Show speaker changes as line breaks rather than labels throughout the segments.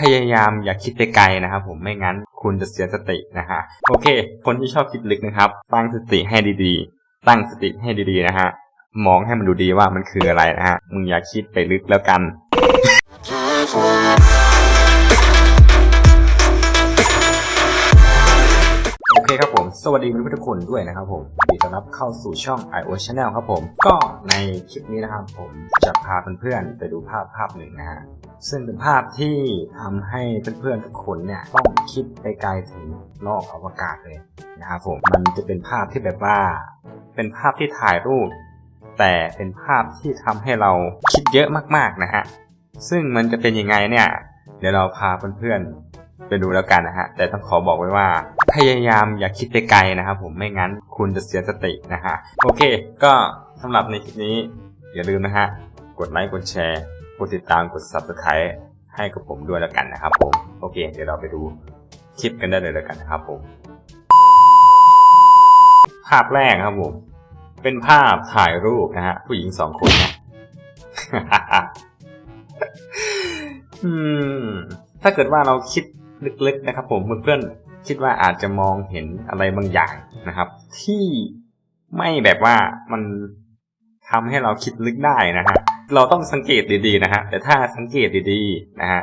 พยายามอย่าคิดไปไกลนะครับผมไม่งั้นคุณจะเสียสตินะฮะโอเค คนที่ชอบคิดลึกนะครับ ตั้งสติให้ดีๆ ตั้งสติให้ดีๆนะฮะมองให้มันดูดีว่ามันคืออะไรนะฮะมึงอย่าคิดไปลึกแล้วกันโอเคครับผม สวัสดีเพื่อนทุกคนด้วยนะครับผมยินดีต้อนรับเข้าสู่ช่อง IO Channel ครับผม ก็ในคลิปนี้นะครับผมจะพาเพื่อนๆไปดูภาพภาพหนึ่งนะฮะ ซึ่งเป็นภาพที่ทำให้เพื่อนๆทุกคนเนี่ยต้องคิดไปไกลถึงโลกอวกาศเลยนะครับผมมันจะเป็นภาพที่แบบว่า เป็นภาพที่ถ่ายรูป แต่เป็นภาพที่ทำให้เราคิดเยอะมากๆนะฮะซึ่งมันจะเป็นยังไงเนี่ย เดี๋ยวเราพาเพื่อนๆไปดูแล้วกันนะฮะแต่ต้องขอบอกไว้ว่าพยายามอย่าคิดไปไกลนะครับผมไม่งั้นคุณจะเสียสตินะฮะโอเค ก็สำหรับในคลิปนี้อย่าลืมนะฮะกดไลค์กดแชร์ กดติดตามกด subscribe ให้กับผมด้วยแล้วกันนะครับผม โอเค เดี๋ยวเราไปดูคลิปกันได้เลยแล้วกันนะครับผม ภาพแรกครับผม เป็นภาพถ่ายรูปนะฮะ ผู้หญิงสองคนนะถ้าเกิดว่าเราคิดลึกๆนะครับ ผมเพื่อนๆคิดว่าอาจจะมองเห็นอะไรบางอย่างนะครับ ที่ไม่แบบว่ามันทำให้เราคิดลึกได้นะฮะ เราต้องสังเกตดีๆนะฮะ แต่ถ้าสังเกตดีๆนะฮะ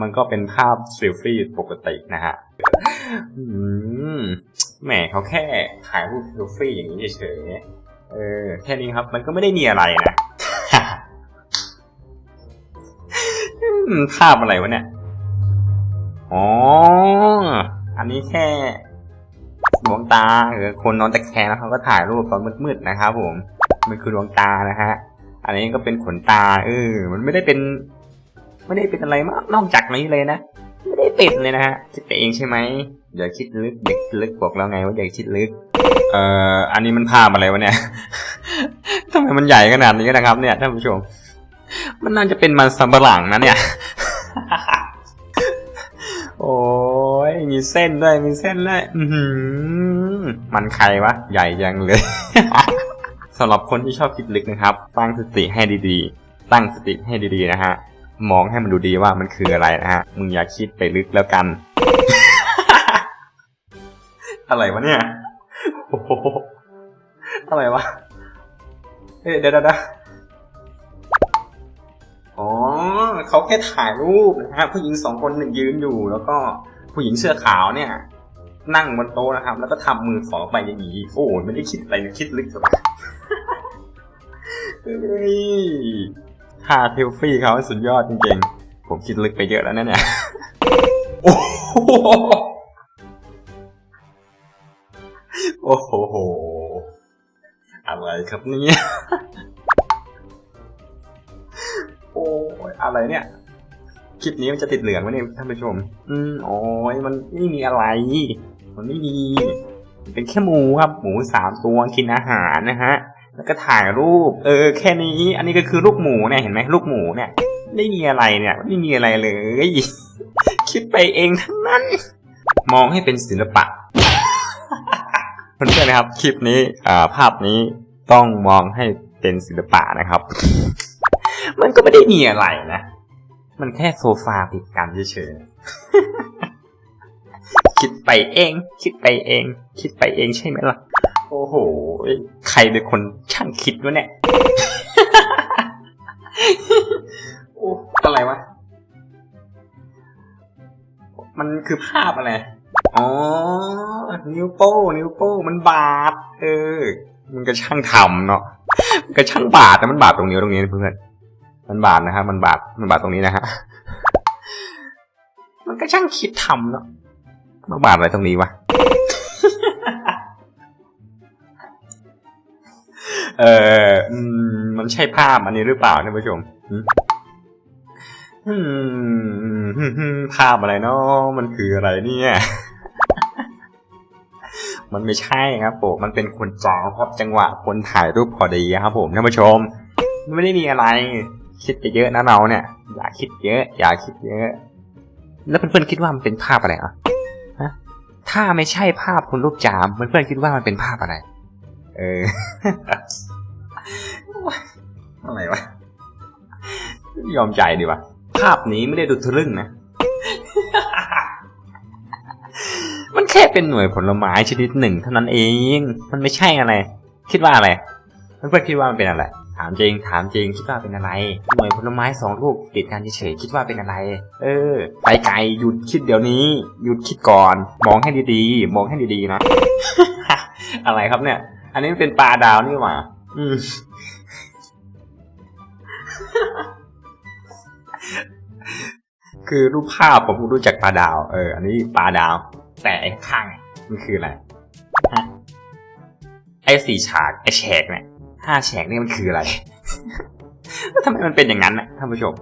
มันก็เป็นภาพเซลฟี่ปกตินะฮะแหมเขาแค่ถ่ายรูปเซลฟี่อย่างนี้เฉยๆเออ แค่นี้ครับ มันก็ไม่ได้มีอะไรนะภาพอะไรวะเนี่ย อ๋อ อันนี้แค่ดวงตาหรือคนนอนตะแคงแล้วเขาก็ถ่ายรูปตอนมืดๆนะครับผม มันคือดวงตานะฮะ อันนี้ก็เป็นขนตา เออ มันไม่ได้เป็น ไม่ได้เป็นอะไรมากนอกจากนี้เลยนะ ไม่ได้เป็นเลยนะฮะ คิดไปเองใช่ไหมอย่าคิดลึกอย่าลึกบอกแล้วไงว่าอย่าคิดลึก เอ่อ อันนี้มันภาพอะไรวะเนี่ยทำไมมันใหญ่ขนาดนี้นะครับ เนี่ยท่านผู้ชม มันน่าจะเป็นมันสำปะหลังนะเนี่ย โอ้ยมีเส้นด้วยมีเส้นด้วยอื้อหือมันใครวะ ใหญ่ยังเลย สำหรับคนที่ชอบคิดลึกนะครับ ตั้งสติให้ดีๆ ตั้งสติให้ดีๆนะฮะ มองให้มันดูดีว่ามันคืออะไรนะฮะ มึงอย่าคิดไปลึกแล้วกัน อะไรวะเนี่ยโอ้โหอะไรวะเฮ้ยเดี๋ยวเดี๋ยวเดี๋ยวอ๋อเขาแค่ถ่ายรูปนะฮะ ผู้หญิงสองคนหนึ่งยืนอยู่ แล้วก็ผู้หญิงเสื้อขาวเนี่ยนั่งบนโต๊ะนะครับ แล้วก็ทำมือสองไปอย่างนี้ โอ้ยไม่ได้คิดอะไรคิดลึกสุด เฮ้ยท่าเทลฟี่เขาสุดยอดจริงๆ ผมคิดลึกไปเยอะแล้วนะเนี่ยโอ้โหโอ้โหอะไรครับเนี่ยโอ้ยอะไรเนี่ยคลิปนี้มันจะติดเหลืองไหมเนี่ยท่านผู้ชม อืมโอ้ยมันไม่มีอะไร มันไม่มี มันเป็นแค่หมูครับ หมูสามตัวกินอาหารนะฮะ แล้วก็ถ่ายรูป เออ แค่นี้ อันนี้ก็คือลูกหมูเนี่ยเห็นไหมลูกหมูเนี่ยไม่มีอะไรเนี่ยไม่มีอะไรเลย คิดไปเองทั้งนั้น มองให้เป็นศิลปะเพื่อนๆนะครับ คลิปนี้อ่าภาพนี้ต้องมองให้เป็นศิลปะนะครับ มันก็ไม่ได้มีอะไรนะ มันแค่โซฟาติดกันเฉยๆคิดไปเอง คิดไปเอง คิดไปเองใช่ไหมล่ะ โอ้โห ใครเป็นคนช่างคิดวะเนี่ย โอ้อะไรวะ มันคือภาพอะไร อ๋อ นิ้วโป้ นิ้วโป้ มันบาด เออ มันก็ช่างทำเนาะมันก็ช่างบาดแต่มันบาดตรงนิ้วตรงนี้เพื่อน มันบาดนะครับ มันบาด มันบาดตรงนี้นะฮะ มันก็ช่างคิดทำเนาะมาบาดอะไรตรงนี้วะ เออมันใช่ภาพอันนี้หรือเปล่าท่านผู้ชมภาพอะไรเนาะมันคืออะไรเนี่ย มันไม่ใช่ครับผม มันเป็นคนจองครับจังหวะคนถ่ายรูปพอดีครับผมท่านผู้ชมมันไม่ได้มีอะไร คิดไปเยอะนะเราเนี่ย อย่าคิดเยอะ อย่าคิดเยอะ แล้วเพื่อนๆคิดว่ามันเป็นภาพอะไรอะฮะถ้าไม่ใช่ภาพคนรูปจามเพื่อนๆคิดว่ามันเป็นภาพอะไร เออ อะไรวะยอมใจดีวะภาพนี้ไม่ได้ดูทะลึ่งนะ มันแค่เป็นหน่วยผลไม้ชนิดหนึ่งเท่านั้นเอง มันไม่ใช่อะไร คิดว่าอะไรเพื่อนๆคิดว่ามันเป็นอะไร ถามจริง ถามจริง คิดว่าเป็นอะไร หน่วยผลไม้สองลูกติดกันเฉยๆ คิดว่าเป็นอะไร เออ ไปไกลหยุดคิดเดี๋ยวนี้ หยุดคิดก่อน มองให้ดีๆ มองให้ดีๆนะ อะไรครับเนี่ย อันนี้เป็นปลาดาวนี่หว่า อืม คือรูปภาพผมรู้จักปลาดาว เออ อันนี้ปลาดาว แต่ไอ้ข้างมันคืออะไรฮะไอ้สี่ฉากไอ้แฉกเนี่ยห้าแฉกนี่มันคืออะไรทำไมมันเป็นอย่างนั้นน่ะท่านผู้ชม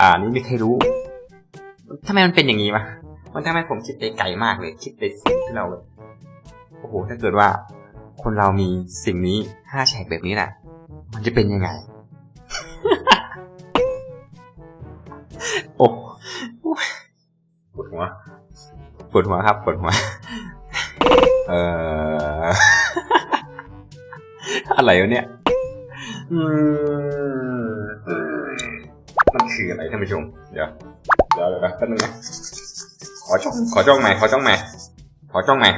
อ่า นี่ไม่เคยรู้ทำไมมันเป็นอย่างนี้วะมันทำให้ผมคิดไปไกลมากเลย คิดไปสิ่งที่เราแบบโอ้โหถ้าเกิดว่า คนเรามีสิ่งนี้ห้าแฉกแบบนี้น่ะ มันจะเป็นยังไง อ้ปวดหัวปวดหัวครับปวดหัว เอ่อ อะไรวะเนี่ยมมันคืออะไรท่านผู้ชม เดี๋ยว เดี๋ยวเดี๋ยวแป๊บนึงนะ ขอจ้อง ขอจ้องใหม่ ขอจ้องใหม่ ขอจ้องใหม่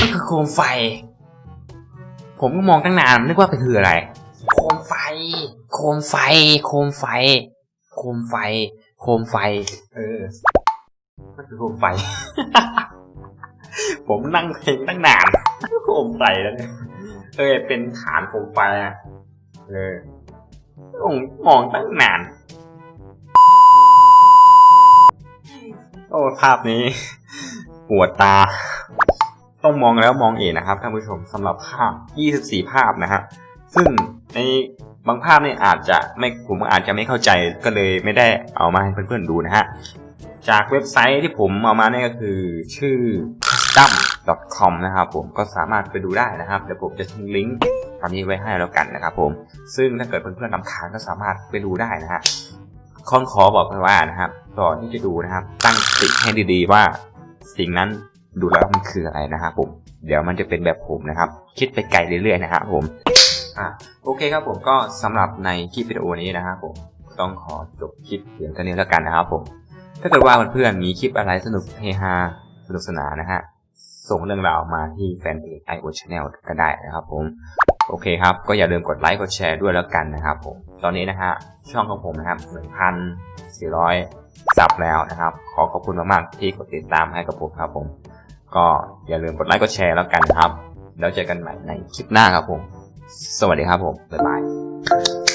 มันคือโคมไฟ ผมก็มองตั้งนานนึกว่าเป็นคืออะไร โคมไฟ โคมไฟ โคมไฟ โคมไฟ โคมไฟ เออมันคือโคมไฟ ผมนั่งเพลงตั้งนานโคมไฟแล้วเนี่ยเออเป็นฐานโคมไฟอะเออผมมองตั้งนานโอ้ภาพนี้ ปวดตา ต้องมองแล้วมองเอีกนะครับท่านผู้ชมสำหรับภาพ 24 ภาพนะฮะซึ่งในบางภาพเนี่ยอาจจะไม่ผมอาจจะไม่เข้าใจก็เลยไม่ได้เอามาให้เพื่อนๆดูนะฮะจากเว็บไซต์ที่ผมเอามาเนี่ยก็คือชื่อ custom.com นะครับผมก็สามารถไปดูได้นะครับเดี๋ยวผมจะทิ้งลิงก์ตอนนี้ไว้ให้แล้วกันนะครับผมซึ่งถ้าเกิดเพื่อนๆนำคาญก็สามารถไปดูได้นะฮะคอนขอบอกเลยว่านะครับก่อนที่จะดูนะครับ ตั้งสติให้ดีๆว่าสิ่งนั้น ดูแล้วมันคืออะไรนะครับผม เดี๋ยวมันจะเป็นแบบผมนะครับ คิดไปไกลเรื่อยๆนะครับผมอะโอเคครับผมก็สำหรับในคลิปวิดีโอนี้นะครับผมต้องขอจบคลิปเพียงเท่านี้แล้วกันนะครับผมถ้าเกิดว่าเพื่อนๆมีคลิปอะไรสนุกเฮฮาสนุกสนานนะฮะส่งเรื่องราวมาที่แฟนเพจ i o Channel ก็ได้นะครับผมโอเคครับ ก็อย่าลืมกดไลค์กดแชร์ด้วยแล้วกันนะครับผมตอนนี้นะฮะช่องของผมนะครับ1,400ซับแล้วนะครับ ขอขอบคุณมากๆที่กดติดตามให้กับผมครับผม ก็อย่าลืมกดไลค์กดแชร์แล้วกันครับ แล้วเจอกันใหม่ในคลิปหน้าครับผม สวัสดีครับผม บ๊ายบาย